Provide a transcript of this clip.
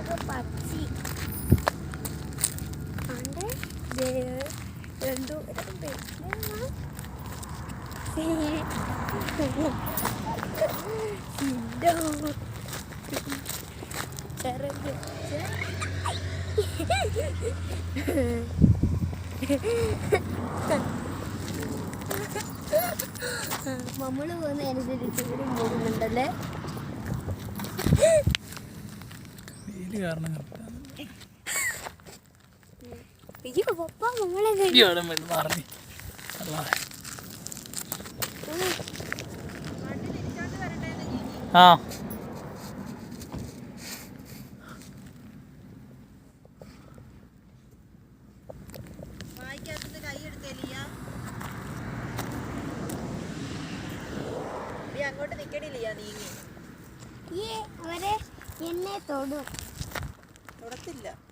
ഇതൊക്കെ പച്ചി. നമ്മൾ പോകുന്ന അനുസരിച്ച് ഇവരും പോകുന്നുണ്ടല്ലേ വെയിൽ കാരണം മാറി. ആ. വായിക്കാത്തത് കൈയെടുത്തേലിയ നീ അങ്ങോട്ട് നിക്കണില്ല നീങ്ങി ഈ അവരെ എന്നെ തൊടും. തൊടത്തില്ല.